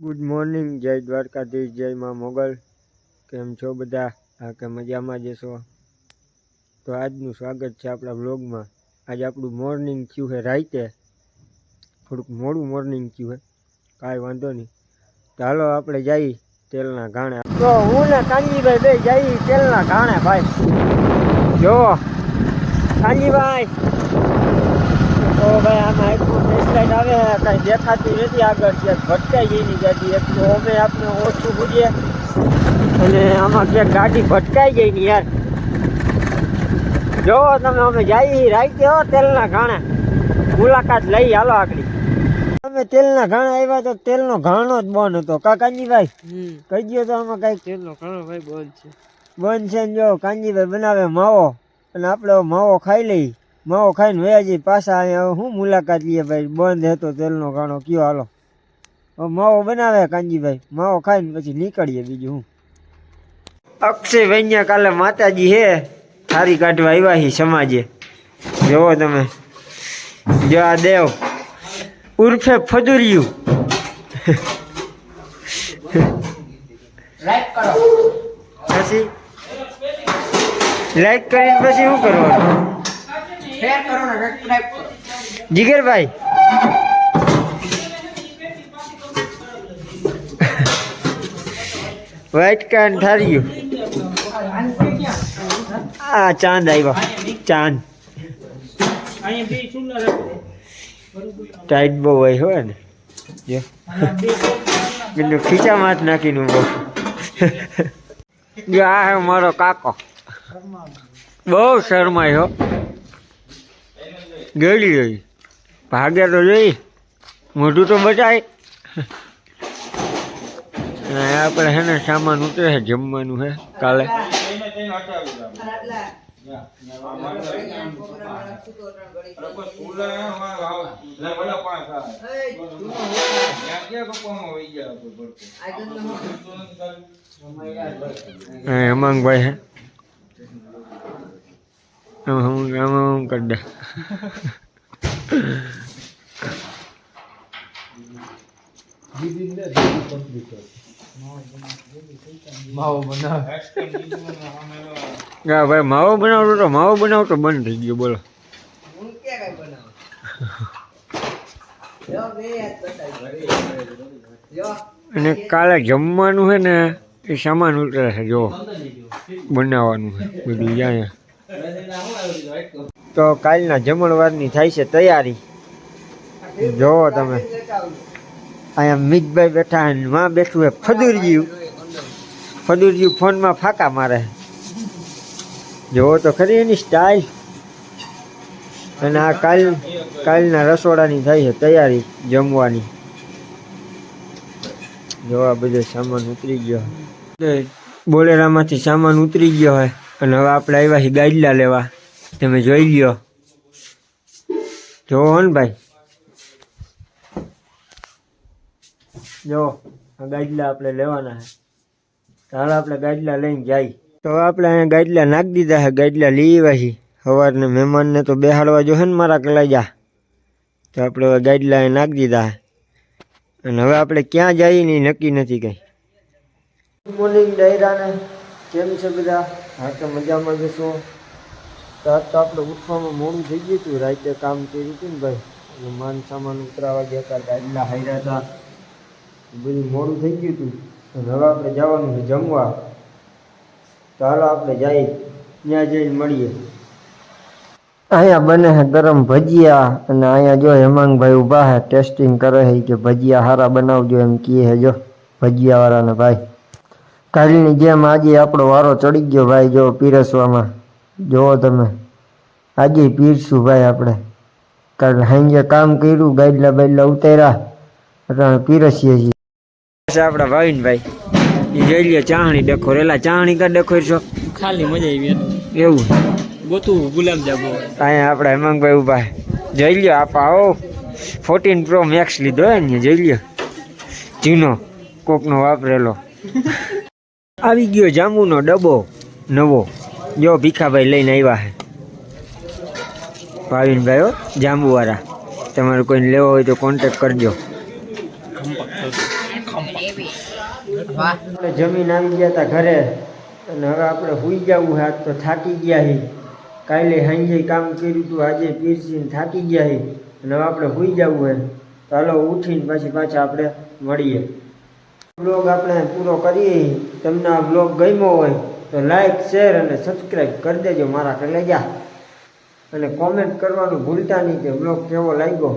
Good morning જય દ્વારકાધીશ, જય માં મોગલ. કેમ છો બધા? આ કે મજામાં જશો તો આજનું સ્વાગત છે આપણા બ્લોગમાં આજે આપણું મોર્નિંગ થયું છે રાતે. થોડુંક મોડું મોર્નિંગ થયું છે. કાંઈ વાંધો નહીં. તો હાલો આપણે જઈ તેલના ઘાણે. તો હું ને કાનજીભાઈ બે જઈ તેલના ઘાણે, ભાઈ. જો કાનજીભાઈ. તો ભાઈ આમાં એટલું ફેસલાઇટ આવે કાંઈ દેખાતી નથી આગળ ત્યાં ભટકાઈ ગઈ ગાડી એક તો અમે આપણે ઓછું બુજીએ અને આમાં ક્યાંક ગાડી ભટકાઈ ગઈ ને યાર. જો તમે અમે જઈ રાઈતે હો તેલના ઘાણા. મુલાકાત લઈ હાલો આગળ. અમે તેલના ઘાણા આવ્યા તો તેલનો ઘાણો જ બંધ હતો. કા કાંજીભાઈ કહી ગયો તો આમાં કાંઈક તેલનો ઘાણો ભાઈ બંધ છે. બંધ છે ને જો કાંજીભાઈ બનાવે માવો. અને આપણે માવો ખાઈ લઈ. માવો ખાઈને વયા પાછા અહીંયા શું મુલાકાત લઈએ ભાઈ? બંધ હતો તેલનો ગાણો કયો હાલો? માવો બનાવે કાનજીભાઈ. માવો ખાઈને પછી નીકળીએ બીજું હું. અક્ષય વૈન્ય કાલે માતાજી હે. થારી કાઢવા આવ્યા છે સમાજે. જોવો તમે. જો આ દેવ. ઉર્ફે ફદુરિયું. પછી? લાઈક કરીને પછી શું કરવાનું? જીગરભાઈ. વાઈટ કાન ઠાર્યું આ ચાંદ આવ્યો. ચાંદ. ટાઈટ બહુ હોય હોય ને જો. બીજું ખીચામાં જ નાખીને બહુ જો આ મારો કાકો. બહુ શરમાય ગયેલી રહી ભાગ્યા તો જોઈ મોઢું તો બચાય. આપણે હે ને સામાન ઉતરે છે જમવાનું છે કાલે. હા હેમાંગભાઈ હે. હું હું કરી દે. હા ભાઈ માવો બનાવતો તો માવો બનાવતો બંધ થઈ ગયો બોલો. અને કાલે જમવાનું છે ને એ સામાન ઉતરે છે જો. બનાવવાનું છે બધું અહીંયા. તો કાલના જમણવારની થાય છે તૈયારી. જોવો તમે. અહીંયા મિતભાઈ બેઠા માં બેઠું હે ફદુરજીયું ફદુરજી ફોનમાં ફાંકા મારે. જોવો તો ખરી એની સ્ટાઇલ અને આ કાલ, કાલના રસોડાની થાય છે તૈયારી જમવાની. જોવા બધો સામાન ઉતરી ગયો. બોલેરામાંથી સામાન ઉતરી ગયો હોય અને હવે આપણે આવ્યા છીએ ગાડલા લેવા. તમે જોઈ લ્યો. જોવો ને ભાઈ. જો, આ ગાડલા આપણે લેવાના છે. હાલ આપણે ગાડલા લઈને જાય. તો આપણે અહીંયા ગાડલા નાખી દીધા છે. ગાડલા લઈ આવ્યા છીએ. સવારને મહેમાનને તો બેહાડવા જોશે ને મારા કલાજા તો આપણે હવે ગાડલા નાખી દીધા અને હવે આપણે ક્યાં જઈએ ને ઈ નક્કી નથી કંઈ. મોર્નિંગ ડાયરાને. કેમ છે બધા? હા, તો મજામાં જશો તો તો આપણે ઉઠવામાં મોડું થઈ ગયું હતું. રાતે કામ કર્યું હતું ને ભાઈ. માન સામાન ઉતરાવા ગયા હતા ગાડલા હાર્યા હતા. બધું મોડું થઈ ગયું હતું. અને હવે આપણે જવાનું છે જમવા. તો હાલો આપણે જઈએ ત્યાં જઈને મળીએ. અહીંયા બને છે ગરમ ભજીયા અને અહીંયા જો હેમાંગભાઈ ઊભા છે, ટેસ્ટિંગ કરે છે કે ભજીયા સારા બનાવજો એમ કહે છે જો, ભજીયાવાળાને ભાઈ. કાલની જેમ આજે આપણો વારો ચડી ગયો ભાઈ જો પીરસવામાં. જુઓ તમે. આજે પીરશું ભાઈ આપણે. કારણ સાંજે કામ કર્યું ગાડલા બાડલા ઉતાર્યા. એટલે પીરસીએ છીએ. આપણા ભાવિનભાઈ એ જોઈ લે ચાહણી ડખો એલા ચાહણી કા ડખોર છો? ખાલી મજા આવી એવું? ગોતું ગુલાબ જાંબુ. અહીંયા આપણા હેમાંગભાઈ ઊભા. જોઈ લ્યો આપા આવો ફોર્ટીન પ્રો મેક્સ લીધો હે ને જોઈ લ્યો. જૂનો કોકનો વાપરેલો. આવી ગયો જાંબુનો ડબ્બો નવો. જો ભીખાભાઈ લઈને આવ્યા છે. ભાવિનભાઈ હો, જાંબુવાળા. તમારે કોઈને લેવો હોય તો કોન્ટેક કરજો. આપણે જમીન આવી ગયા હતા ઘરે. અને હવે આપણે સુઈ જવું હાથ તો થાકી ગયા હી કાલે સાંજે કામ કર્યું હતું, આજે પીરસીને થાકી ગયા હી અને હવે આપણે સુઈ જવું હે તો હાલો ઉઠીને પછી પાછા આપણે મળીએ. બ્લોગ આપણે પૂરો કરીએ. તમને આ બ્લોગ ગમ્યો હોય તો લાઈક, શેર અને સબસ્ક્રાઈબ કરી દેજો. મારા કલેજા અને કોમેન્ટ કરવાનું ભૂલતા નહીં કે બ્લોગ કેવો લાગ્યો.